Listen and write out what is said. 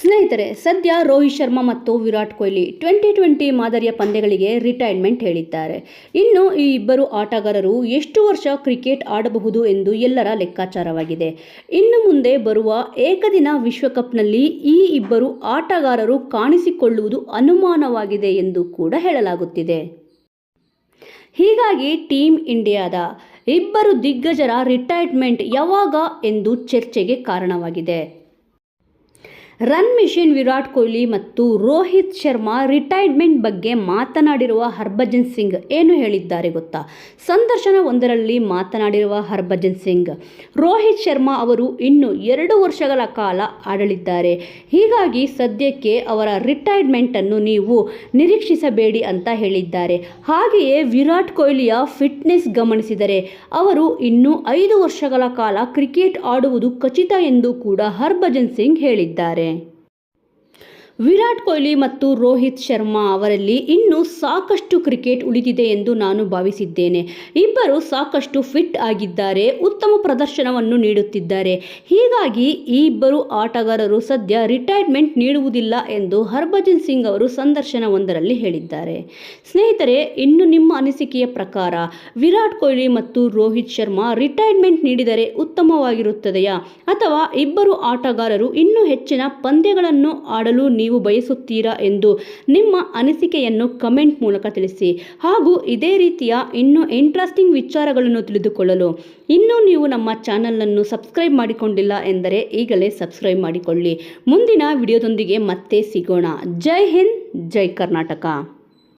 ಸ್ನೇಹಿತರೆ, ಸದ್ಯ ರೋಹಿತ್ ಶರ್ಮಾ ಮತ್ತು ವಿರಾಟ್ ಕೊಹ್ಲಿ ಟ್ವೆಂಟಿ ಟ್ವೆಂಟಿ ಮಾದರಿಯ ಪಂದ್ಯಗಳಿಗೆ ರಿಟೈರ್ಮೆಂಟ್ ಹೇಳಿದ್ದಾರೆ. ಇನ್ನು ಈ ಇಬ್ಬರು ಆಟಗಾರರು ಎಷ್ಟು ವರ್ಷ ಕ್ರಿಕೆಟ್ ಆಡಬಹುದು ಎಂದು ಎಲ್ಲರ ಲೆಕ್ಕಾಚಾರವಾಗಿದೆ. ಇನ್ನು ಮುಂದೆ ಬರುವ ಏಕದಿನ ವಿಶ್ವಕಪ್ನಲ್ಲಿ ಈ ಇಬ್ಬರು ಆಟಗಾರರು ಕಾಣಿಸಿಕೊಳ್ಳುವುದು ಅನುಮಾನವಾಗಿದೆ ಎಂದು ಕೂಡ ಹೇಳಲಾಗುತ್ತಿದೆ. ಹೀಗಾಗಿ ಟೀಮ್ ಇಂಡಿಯಾದ ಇಬ್ಬರು ದಿಗ್ಗಜರ ರಿಟೈರ್ಮೆಂಟ್ ಯಾವಾಗ ಎಂದು ಚರ್ಚೆಗೆ ಕಾರಣವಾಗಿದೆ. ರನ್ ಮಿಷಿನ್ ವಿರಾಟ್ ಕೊಹ್ಲಿ ಮತ್ತು ರೋಹಿತ್ ಶರ್ಮಾ ರಿಟೈರ್ಮೆಂಟ್ ಬಗ್ಗೆ ಮಾತನಾಡಿರುವ ಹರ್ಭಜನ್ ಸಿಂಗ್ ಏನು ಹೇಳಿದ್ದಾರೆ ಗೊತ್ತಾ? ಸಂದರ್ಶನ ಒಂದರಲ್ಲಿ ಮಾತನಾಡಿರುವ ಹರ್ಭಜನ್ ಸಿಂಗ್, ರೋಹಿತ್ ಶರ್ಮಾ ಅವರು ಇನ್ನು ಎರಡು ವರ್ಷಗಳ ಕಾಲ ಆಡಲಿದ್ದಾರೆ. ಹೀಗಾಗಿ ಸದ್ಯಕ್ಕೆ ಅವರ ರಿಟೈರ್ಮೆಂಟನ್ನು ನೀವು ನಿರೀಕ್ಷಿಸಬೇಡಿ ಅಂತ ಹೇಳಿದ್ದಾರೆ. ಹಾಗೆಯೇ ವಿರಾಟ್ ಕೊಹ್ಲಿಯ ಫಿಟ್ನೆಸ್ ಗಮನಿಸಿದರೆ ಅವರು ಇನ್ನೂ ಐದು ವರ್ಷಗಳ ಕಾಲ ಕ್ರಿಕೆಟ್ ಆಡುವುದು ಖಚಿತ ಎಂದು ಕೂಡ ಹರ್ಭಜನ್ ಸಿಂಗ್ ಹೇಳಿದ್ದಾರೆ. ವಿರಾಟ್ ಕೊಹ್ಲಿ ಮತ್ತು ರೋಹಿತ್ ಶರ್ಮಾ ಅವರಲ್ಲಿ ಇನ್ನೂ ಸಾಕಷ್ಟು ಕ್ರಿಕೆಟ್ ಉಳಿದಿದೆ ಎಂದು ನಾನು ಭಾವಿಸಿದ್ದೇನೆ. ಇಬ್ಬರು ಸಾಕಷ್ಟು ಫಿಟ್ ಆಗಿದ್ದಾರೆ, ಉತ್ತಮ ಪ್ರದರ್ಶನವನ್ನು ನೀಡುತ್ತಿದ್ದಾರೆ. ಹೀಗಾಗಿ ಈ ಇಬ್ಬರು ಆಟಗಾರರು ಸದ್ಯ ರಿಟೈರ್ಮೆಂಟ್ ನೀಡುವುದಿಲ್ಲ ಎಂದು ಹರ್ಭಜನ್ ಸಿಂಗ್ ಅವರು ಸಂದರ್ಶನವೊಂದರಲ್ಲಿ ಹೇಳಿದ್ದಾರೆ. ಸ್ನೇಹಿತರೆ, ಇನ್ನು ನಿಮ್ಮ ಅನಿಸಿಕೆಯ ಪ್ರಕಾರ ವಿರಾಟ್ ಕೊಹ್ಲಿ ಮತ್ತು ರೋಹಿತ್ ಶರ್ಮಾ ರಿಟೈರ್ಮೆಂಟ್ ನೀಡಿದರೆ ಉತ್ತಮವಾಗಿರುತ್ತದೆಯಾ? ಅಥವಾ ಇಬ್ಬರು ಆಟಗಾರರು ಇನ್ನೂ ಹೆಚ್ಚಿನ ಪಂದ್ಯಗಳನ್ನು ಆಡಲು ನೀವು ಬಯಸುತ್ತೀರಾ ಎಂದು ನಿಮ್ಮ ಅನಿಸಿಕೆಯನ್ನು ಕಮೆಂಟ್ ಮೂಲಕ ತಿಳಿಸಿ. ಹಾಗೂ ಇದೇ ರೀತಿಯ ಇನ್ನೂ ಇಂಟ್ರೆಸ್ಟಿಂಗ್ ವಿಚಾರಗಳನ್ನು ತಿಳಿದುಕೊಳ್ಳಲು. ಇನ್ನೂ ನೀವು ನಮ್ಮ ಚಾನಲನ್ನು ಸಬ್ಸ್ಕ್ರೈಬ್ ಮಾಡಿಕೊಂಡಿಲ್ಲ ಎಂದರೆ ಈಗಲೇ ಸಬ್ಸ್ಕ್ರೈಬ್ ಮಾಡಿಕೊಳ್ಳಿ. ಮುಂದಿನ ವಿಡಿಯೋದೊಂದಿಗೆ ಮತ್ತೆ ಸಿಗೋಣ. ಜೈ ಹಿಂದ್, ಜೈ ಕರ್ನಾಟಕ.